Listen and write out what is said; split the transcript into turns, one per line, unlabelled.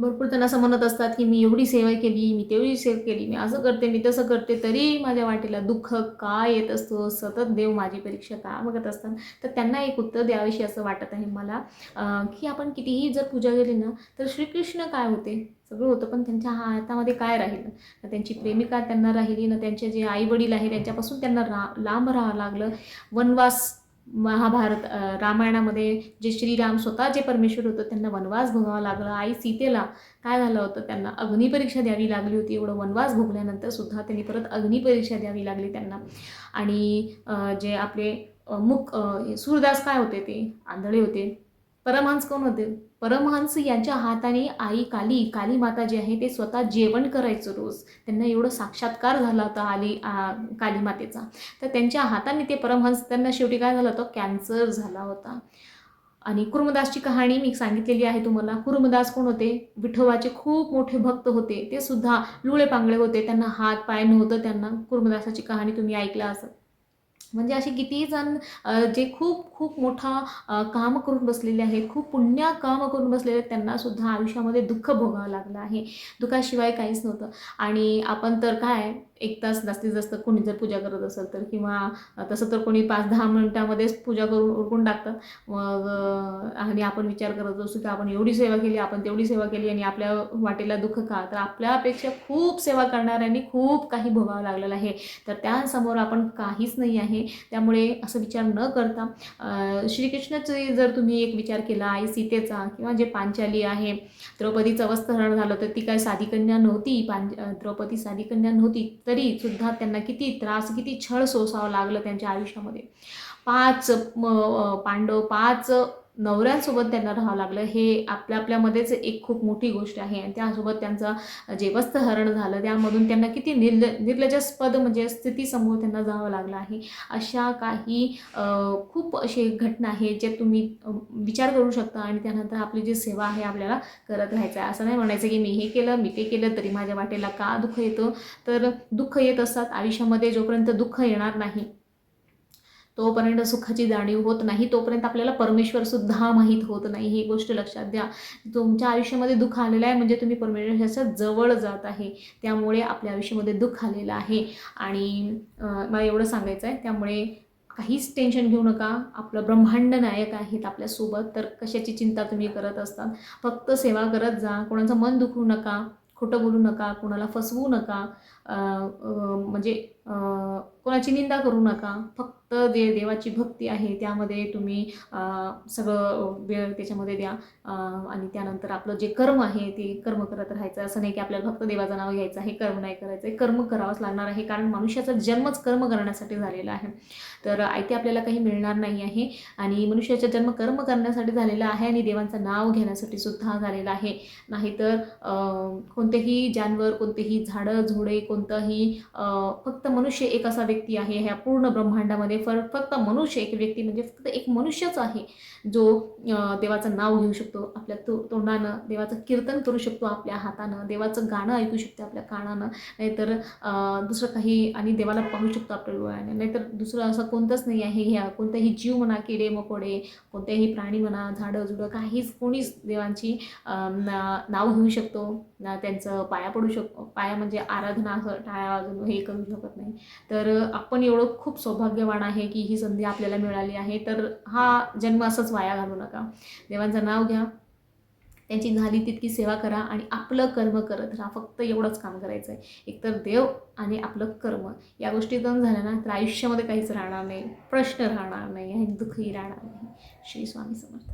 भरपूर त्यांना असं म्हणत असतात की मी एवढी सेवा केली मी तेवढी सेवा केली मी असं करते मी तसं करते तरी माझ्या वाटेला दुःख का येत असतो? सतत देव माझी परीक्षा का बघत असतात? तर त्यांना एक उत्तर द्यावीशी असं वाटत आहे मला की आपण कितीही जर पूजा केली ना तर श्रीकृष्ण काय होते? सगळं होतं पण त्यांच्या हातामध्ये काय राहिलं? ना त्यांची प्रेमिका त्यांना राहिली ना त्यांचे जे आई वडील आहे त्यांच्यापासून त्यांना रा लांब राहावं लागलं. वनवास महाभारत रामायणामध्ये जे श्रीराम स्वतः जे परमेश्वर होतं त्यांना वनवास भोगावा लागला. आई सीतेला काय झालं होतं? त्यांना अग्निपरीक्षा द्यावी लागली होती. एवढं वनवास भोगल्यानंतर सुद्धा त्यांनी परत अग्निपरीक्षा द्यावी लागली त्यांना. आणि जे आपले मुख सूरदास काय होते ते? आंधळे होते. परमहंस कोण होते? परमहंस यांच्या हाताने आई काली काली माता जी आहे ते स्वतः जेवण करायचं रोज. त्यांना एवढं साक्षात्कार झाला होता आली आ, काली मातेचा. तर त्यांच्या हाताने ते परमहंस त्यांना शेवटी काय झालं होतं? कॅन्सर झाला होता. आणि कुर्मदासची कहाणी मी सांगितलेली आहे तुम्हाला. कुर्मदास कोण होते? विठोबाचे खूप मोठे भक्त होते. ते सुद्धा लुळे पांगळे होते. त्यांना हात पाय नव्हतं त्यांना. कुर्मदासाची कहाणी तुम्ही ऐकला असत म्हणजे असे किती जण जे खूप खूप मोठा काम करून बसलेले आहेत खूप पुण्य काम करून बसलेले आहेत त्यांना सुद्धा आयुष्यामध्ये दुःख भोगावं लागलं आहे. दुःखाशिवाय काहीच नव्हतं. आणि आपण तर काय एक तास जास्तीत जास्त कोणी जर पूजा करत असेल तर किंवा तसं तर कोणी पाच दहा मिनटामध्येच पूजा करून उरकून टाकतात. मग आणि आपण विचार करत असतो की आपण एवढी सेवा केली आपण तेवढी सेवा केली आणि आपल्या वाटेला दुःख का? तर आपल्यापेक्षा खूप सेवा करणाऱ्यांनी खूप काही भोगावं लागलेलं आहे. तर त्यासमोर आपण काहीच नाही आहे. त्यामुळे असं विचार न करता श्रीकृष्णाचे जर तुम्ही एक विचार केला आई सीतेचा किंवा जे पांचाली आहे द्रौपदीचं वस्त्रहरण झालं तर ती काय साधी कन्या नव्हती. पां द्रौपदी साधी कन्या नव्हती. तरी सुद्धा त्यांना किती त्रास किती छळ सोसावं लागलं त्यांच्या आयुष्यामध्ये. पाच म, पांडव पाच नवऱ्यांसोबत त्यांना राहावं लागलं. हे आपल्या आपल्यामध्येच एक खूप मोठी गोष्ट आहे. आणि त्यासोबत त्यांचं जे वस्त्रहरण झालं. त्यामधून त्यांना किती निर्ल निर्लजस्पद म्हणजे स्थितीसमोर त्यांना जावं लागलं आहे. अशा काही खूप असे घटना आहेत जे तुम्ही विचार करू शकता. आणि त्यानंतर आपली जी सेवा आहे आपल्याला करत राहायचं आहे. असं नाही म्हणायचं की मी हे केलं मी ते केलं तरी माझ्या वाटेला का दुःख येतं? तर दुःख येत असतात. आयुष्यामध्ये जोपर्यंत दुःख येणार नाही तोपर्यंत सुखाची जाणीव होत नाही तोपर्यंत आपल्याला परमेश्वर सुद्धा माहीत होत नाही. ही गोष्ट लक्षात द्या. तुमच्या आयुष्यामध्ये दुःख आलेलं आहे म्हणजे तुम्ही परमेश्वराच्या जवळ जात आहे. त्यामुळे आपल्या आयुष्यामध्ये दुःख आलेलं आहे. आणि मला एवढं सांगायचं आहे. त्यामुळे काहीच टेन्शन घेऊ नका. आपलं ब्रह्मांड नायक आहेत आपल्यासोबत. तर कशाची चिंता तुम्ही करत असतात? फक्त सेवा करत जा. कोणाचं मन दुखवू नका. खोटं बोलू नका. कोणाला फसवू नका. म्हणजे कोणाची निंदा करू नका. फक्त जे देवाची भक्ती आहे त्यामध्ये तुम्ही सगळं वेळ त्याच्यामध्ये द्या. आणि त्यानंतर आपलं जे कर्म आहे ते कर्म करत राहायचं. असं नाही की आपल्याला फक्त देवाचं नाव घ्यायचं आहे कर्म नाही करायचं आहे. कर्म करावंच लागणार आहे कारण मनुष्याचा जन्मच कर्म करण्यासाठी झालेला आहे. तर आयते आपल्याला काही मिळणार नाही आहे. आणि मनुष्याचा जन्म कर्म करण्यासाठी झालेला आहे आणि देवांचं नाव घेण्यासाठी सुद्धा झालेला आहे. नाहीतर कोणतेही जानवर कोणतेही झाडं झुडे कोण कोणतंही फक्त मनुष्य एक असा व्यक्ती आहे ह्या पूर्ण ब्रह्मांडामध्ये फर फक्त मनुष्य एक व्यक्ती म्हणजे फक्त एक मनुष्यच आहे जो देवाचं नाव घेऊ शकतो आपल्या तो तोंडानं देवाचं कीर्तन करू शकतो आपल्या हातानं देवाचं गाणं ऐकू शकतो आपल्या कानानं नाहीतर दुसरं काही आणि देवाला पाहू शकतो आपल्या डोळ्याने नाहीतर दुसरं असं कोणतंच नाही आहे ह्या कोणताही जीव म्हणा किडे मकोडे कोणतेही प्राणी म्हणा झाडं झुडं काहीच कोणीच देवांची नाव घेऊ शकतो त्यांचं पाया पडू शकतो पाया म्हणजे आराधना असं टाळ्या वाजवून हे करू शकत नाही. तर आपण एवढं खूप सौभाग्यवान आहे की ही संधी आपल्याला मिळाली आहे. तर हा जन्म असंच वाया घालू नका. देवांचं नाव घ्या. त्यांची झाली तितकी सेवा करा आणि आपलं कर्म करत राहा. फक्त एवढंच काम करायचं आहे एकतर देव आणि आपलं कर्म. या गोष्टी दोन झाल्या ना तर आयुष्यामध्ये काहीच राहणार नाही. प्रश्न राहणार नाही आणि दुःखही राहणार नाही. श्री स्वामी समर्थ.